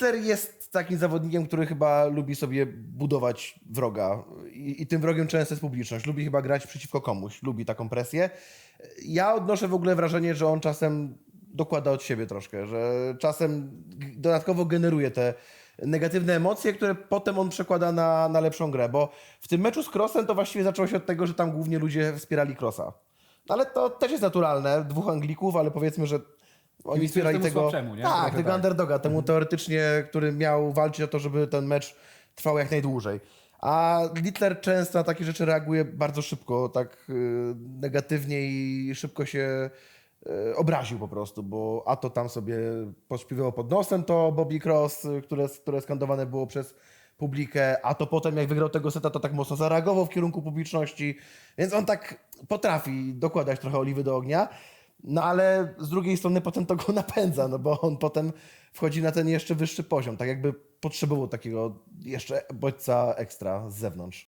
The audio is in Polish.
Littler jest takim zawodnikiem, który chyba lubi sobie budować wroga I, i tym wrogiem często jest publiczność. Lubi chyba grać przeciwko komuś, lubi taką presję. Ja odnoszę w ogóle wrażenie, że on czasem dokłada od siebie troszkę, że czasem dodatkowo generuje te negatywne emocje, które potem on przekłada na, na lepszą grę, bo w tym meczu z Crossem to właściwie zaczęło się od tego, że tam głównie ludzie wspierali Crossa. No ale to też jest naturalne, dwóch Anglików, ale powiedzmy, że oni wspierali tego, tak, tego tak. underdoga, temu teoretycznie, który miał walczyć o to, żeby ten mecz trwał jak najdłużej. A Littler często na takie rzeczy reaguje bardzo szybko, tak y, negatywnie i szybko się y, obraził po prostu, bo a to tam sobie pośpiewało pod nosem to Bobby Cross, które, które skandowane było przez publikę, a to potem jak wygrał tego seta, to tak mocno zareagował w kierunku publiczności, więc on tak potrafi dokładać trochę oliwy do ognia. No ale z drugiej strony potem to go napędza, no bo on potem wchodzi na ten jeszcze wyższy poziom, tak jakby potrzebował takiego jeszcze bodźca ekstra z zewnątrz.